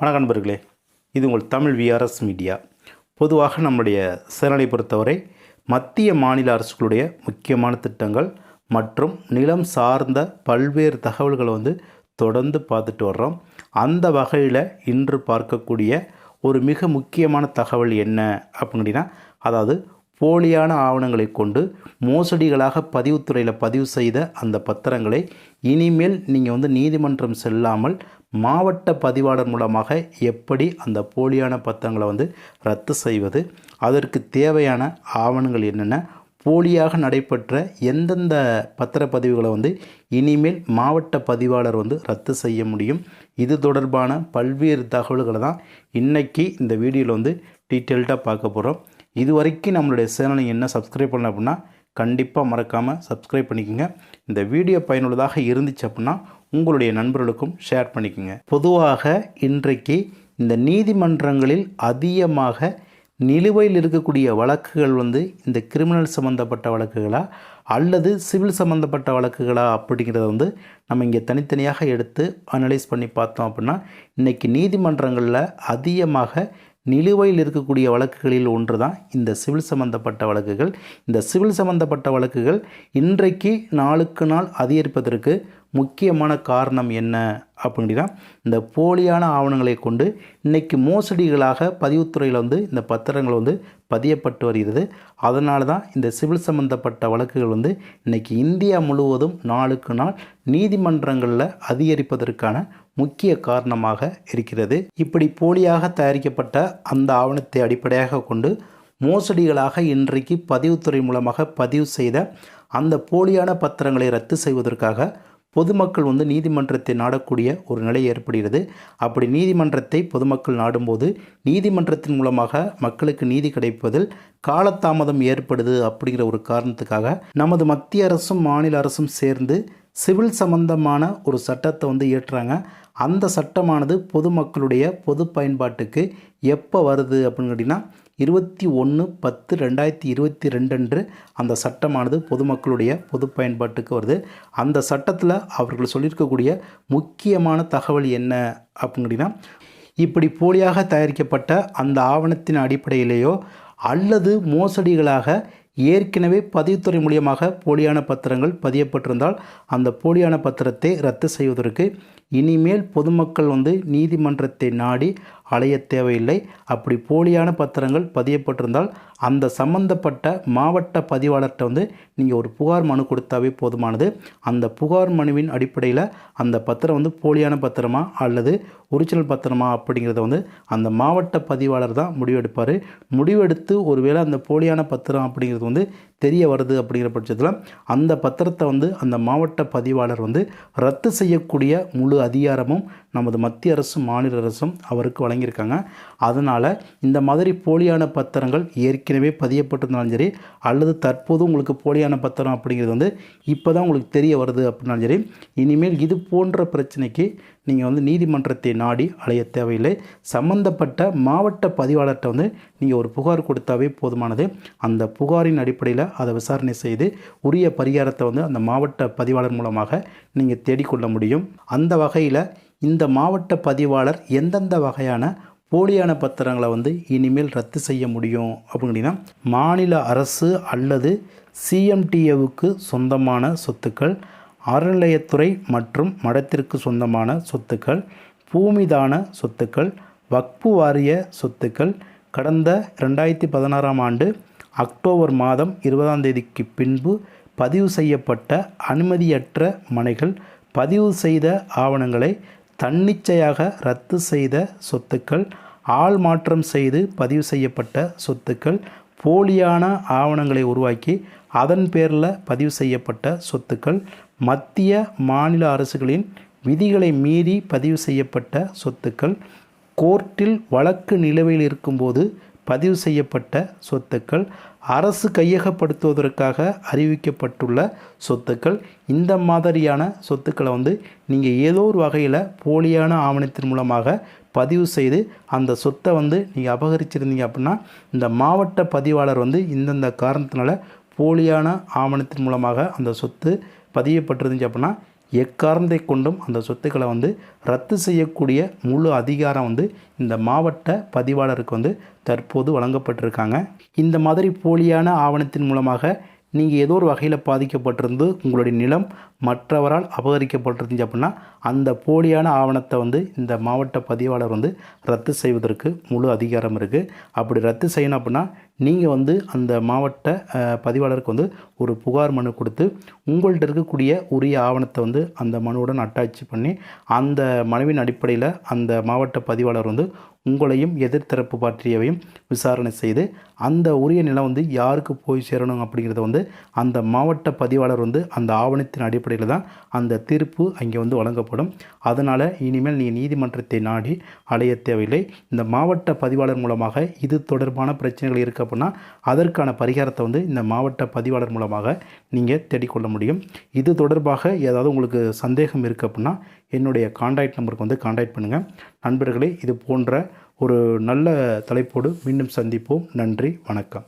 வணக்க நண்பர்களே. இது உங்கள் தமிழ் விஆர்எஸ் மீடியா பொதுவாக நம்முடைய சேனலை பொறுத்தவரை மத்திய மாநில அரசுகளுடைய முக்கியமான திட்டங்கள் மற்றும் நிலம் சார்ந்த பல்வேறு தகவல்களை வந்து தொடர்ந்து பார்த்துட்டு வர்றோம். அந்த வகையில் இன்று பார்க்கக்கூடிய ஒரு மிக முக்கியமான தகவல் என்ன அப்படின்னா அதாவது போலியான ஆவணங்களை கொண்டு மோசடிகளாக பதிவுத்துறையில் பதிவு செய்த அந்த பத்திரங்களை இனிமேல் நீங்கள் வந்து நீதிமன்றம் செல்லாமல் மாவட்ட பதிவாளர் மூலமாக எப்படி அந்த போலியான பத்திரங்களை வந்து ரத்து செய்வது அதற்கு தேவையான ஆவணங்கள் என்னென்ன போலியாக நடைபெற்ற எந்தெந்த பத்திரப்பதிவுகளை வந்து இனிமேல் மாவட்ட பதிவாளர் வந்து ரத்து செய்ய முடியும் இது தொடர்பான பல்வேறு தகவல்களை தான் இன்றைக்கி இந்த வீடியோவில் வந்து டீட்டெயில்டாக பார்க்க போகிறோம் இது வரைக்கும் நம்மளுடைய சேனலை என்ன சப்ஸ்கிரைப் பண்ணல அப்படின்னா கண்டிப்பாக மறக்காமல் சப்ஸ்கிரைப் பண்ணிக்கோங்க. இந்த வீடியோ பயனுள்ளதாக இருந்துச்சு அப்படின்னா உங்களுடைய நண்பர்களுக்கும் ஷேர் பண்ணிக்கோங்க. பொதுவாக இன்றைக்கு இந்த நீதிமன்றங்களில் அதிகமாக நிலுவையில் இருக்கக்கூடிய வழக்குகள் வந்து இந்த கிரிமினல் சம்மந்தப்பட்ட வழக்குகளா அல்லது சிவில் சம்மந்தப்பட்ட வழக்குகளா அப்படிங்கிறத வந்து நம்ம இங்கே தனித்தனியாக எடுத்து அனலைஸ் பண்ணி பார்த்தோம் அப்படின்னா இன்றைக்கி நீதிமன்றங்களில் அதிகமாக நிலுவையில் இருக்கக்கூடிய வழக்குகளில் ஒன்று தான் இந்த சிவில் சம்பந்தப்பட்ட வழக்குகள். இந்த சிவில் சம்பந்தப்பட்ட வழக்குகள் இன்றைக்கு நாளுக்கு நாள் அதிகரிப்பதற்கு முக்கியமான காரணம் என்ன அப்படின்னா இந்த போலியான ஆவணங்களை கொண்டு இன்றைக்கி மோசடிகளாக பதிவுத்துறையில் வந்து இந்த பத்திரங்கள் வந்து பதியப்பட்டு வருகிறது. அதனால தான் இந்த சிவில் சம்பந்தப்பட்ட வழக்குகள் வந்து இன்றைக்கி இந்தியா முழுவதும் நாளுக்கு நாள் நீதிமன்றங்களில் அதிகரிப்பதற்கான முக்கிய காரணமாக இருக்கிறது. இப்படி போலியாக தயாரிக்கப்பட்ட அந்த ஆவணத்தை அடிப்படையாக கொண்டு மோசடிகளாக இன்றைக்கு பதிவுத்துறை மூலமாக பதிவு செய்த அந்த போலியான பத்திரங்களை ரத்து செய்வதற்காக பொதுமக்கள் வந்து நீதிமன்றத்தை நாடக்கூடிய ஒரு நிலை ஏற்படுகிறது. அப்படி நீதிமன்றத்தை பொதுமக்கள் நாடும்போது நீதிமன்றத்தின் மூலமாக மக்களுக்கு நீதி கிடைப்பதில் காலதாமதம் ஏற்படுது அப்படிங்கிற ஒரு காரணத்துக்காக நமது மத்திய அரசும் மாநில அரசும் சேர்ந்து சிவில் சம்பந்தமான ஒரு சட்டத்தை வந்து இயற்றுறாங்க. அந்த சட்டமானது பொதுமக்களுடைய பொது பயன்பாட்டுக்கு எப்போ வருது அப்படின்னு கேட்டிங்கன்னா இருபத்தி ஒன்று பத்து ரெண்டாயிரத்தி இருபத்தி ரெண்டு அன்று அந்த சட்டமானது பொதுமக்களுடைய பொது பயன்பாட்டுக்கு வருது. அந்த சட்டத்தில் அவர்கள் சொல்லியிருக்கக்கூடிய முக்கியமான தகவல் என்ன அப்படின்னா இப்படி போலியாக தயாரிக்கப்பட்ட அந்த ஆவணத்தின் அடிப்படையிலேயோ அல்லது மோசடிகளாக ஏற்கனவே பதிவுத்துறை மூலியமாக போலியான பத்திரங்கள் பதியப்பட்டிருந்தால் அந்த போலியான பத்திரத்தை ரத்து செய்வதற்கு இனிமேல் பொதுமக்கள் வந்து நீதிமன்றத்தை நாடி அலைய தேவையில்லை. அப்படி போலியான பத்திரங்கள் பதியப்பட்டிருந்தால் அந்த சம்பந்தப்பட்ட மாவட்ட பதிவாளர்கிட்ட வந்து நீங்கள் ஒரு புகார் மனு கொடுத்தாவே போதுமானது. அந்த புகார் மனுவின் அடிப்படையில் அந்த பத்திரம் வந்து போலியான பத்திரமா அல்லது ஒரிஜினல் பத்திரமா அப்படிங்கிறத வந்து அந்த மாவட்ட பதிவாளர் தான் முடிவெடுப்பார். முடிவெடுத்து ஒருவேளை அந்த போலியான பத்திரம் அப்படிங்கிறது வந்து தெரிய வருது அப்படிங்கிற பட்சத்தில் அந்த பத்திரத்தை வந்து அந்த மாவட்ட பதிவாளர் வந்து ரத்து செய்யக்கூடிய முழு அதிகாரமும் நமது மத்திய அரசும் மாநில அரசும் அவருக்கு வழங்கியிருக்காங்க. அதனால் இந்த மாதிரி போலியான பத்திரங்கள் ஏற்கனவே பதியப்பட்டிருந்தாலும் சரி அல்லது தற்போது உங்களுக்கு போலியான பத்திரம் அப்படிங்கிறது வந்து இப்போ தான் உங்களுக்கு தெரிய வருது அப்படின்னாலும் சரி இனிமேல் இது போன்ற பிரச்சனைக்கு நீங்கள் வந்து நீதிமன்றத்தை நாடி அலைய தேவையில்லை. சம்பந்தப்பட்ட மாவட்ட பதிவாளர்கிட்ட வந்து நீங்கள் ஒரு புகார் கொடுத்தாவே போதுமானது. அந்த புகாரின் அடிப்படையில் அதை விசாரணை செய்து உரிய பரிகாரத்தை வந்து அந்த மாவட்ட பதிவாளர் மூலமாக நீங்கள் தேடிக்கொள்ள முடியும். அந்த வகையில் இந்த மாவட்ட பதிவாளர் எந்தெந்த வகையான போலியான பத்திரங்களை வந்து இனிமேல் ரத்து செய்ய முடியும் அப்படின்னா மாநில அரசு அல்லது சிஎம்டிஏவுக்கு சொந்தமான சொத்துக்கள் அறநிலையத்துறை மற்றும் மடத்திற்கு சொந்தமான சொத்துக்கள் பூமிதான சொத்துக்கள் வக்பு வாரிய சொத்துக்கள். கடந்த ரெண்டாயிரத்தி பதினாறாம் ஆண்டு அக்டோபர் மாதம் இருபதாம் தேதிக்கு பின்பு பதிவு செய்யப்பட்ட அனுமதியற்ற மனைகள் பதிவு செய்த ஆவணங்களை தன்னிச்சையாக ரத்து செய்த சொத்துக்கள் ஆள் மாற்றம் செய்து பதிவு செய்யப்பட்ட சொத்துக்கள் போலியான ஆவணங்களை உருவாக்கி அதன் பேரில் பதிவு செய்யப்பட்ட சொத்துக்கள் மத்திய மாநில அரசுகளின் விதிகளை மீறி பதிவு செய்யப்பட்ட சொத்துக்கள் கோர்ட்டில் வழக்கு நிலுவையில் இருக்கும்போது பதிவு செய்யப்பட்ட சொத்துக்கள் அரசு கையகப்படுத்துவதற்காக அறிவிக்கப்பட்டுள்ள சொத்துக்கள் இந்த மாதிரியான சொத்துக்களை வந்து நீங்கள் ஏதோ ஒரு வகையில் போலியான ஆவணத்தின் மூலமாக பதிவு செய்து அந்த சொத்தை வந்து நீங்கள் அபகரிச்சிருந்தீங்க அப்படின்னா இந்த மாவட்ட பதிவாளர் வந்து இந்தந்த காரணத்தினால போலியான ஆவணத்தின் மூலமாக அந்த சொத்து பதியப்பட்டிருந்துச்சு அப்படின்னா எக்காரணத்தை கொண்டும் அந்த சொத்துக்களை வந்து ரத்து செய்யக்கூடிய முழு அதிகாரம் வந்து இந்த மாவட்ட பதிவாளருக்கு வந்து தற்போது வழங்கப்பட்டிருக்காங்க. இந்த மாதிரி போலியான ஆவணத்தின் மூலமாக நீங்கள் ஏதோ ஒரு வகையில் பாதிக்கப்பட்டிருந்து உங்களுடைய நிலம் மற்றவரால் அபகரிக்கப்பட்டிருந்துச்சு அப்படின்னா அந்த போலியான ஆவணத்தை வந்து இந்த மாவட்ட பதிவாளர் வந்து ரத்து செய்வதற்கு முழு அதிகாரம் இருக்குது அப்படி ரத்து செய்யணும் அப்படின்னா நீங்கள் வந்து அந்த மாவட்ட பதிவாளருக்கு வந்து ஒரு புகார் மனு கொடுத்து உங்கள்கிட்ட இருக்கக்கூடிய உரிய ஆவணத்தை வந்து அந்த மனுவுடன் அட்டாச் பண்ணி அந்த மனுவின் அடிப்படையில் அந்த மாவட்ட பதிவாளர் வந்து உங்களையும் எதிர்த்தரப்பு பற்றியவையும் விசாரணை செய்து அந்த உரிய நிலம் வந்து யாருக்கு போய் சேரணும் அப்படிங்கிறத வந்து அந்த மாவட்ட பதிவாளர் வந்து அந்த ஆவணத்தின் அடிப்படையில் தான் அந்த தீர்ப்பு அங்கே வந்து வழங்கப்படும். அதனால் இனிமேல் நீ நீதிமன்றத்தை நாடி அலைய தேவையில்லை. இந்த மாவட்ட பதிவாளர் மூலமாக இது தொடர்பான பிரச்சனைகள் இருக்குது அப்படின்னா அதற்கான பரிகாரத்தை வந்து இந்த மாவட்ட பதிவாளர் மூலமாக நீங்கள் தேடிக்கொள்ள முடியும். இது தொடர்பாக ஏதாவது உங்களுக்கு சந்தேகம் இருக்குது அப்படின்னா என்னுடைய காண்டாக்ட் நம்பருக்கு வந்து காண்டாக்ட் பண்ணுங்கள் நண்பர்களே இது போன்ற ஒரு நல்ல தலைப்போடு மீண்டும் சந்திப்போம். நன்றி வணக்கம்.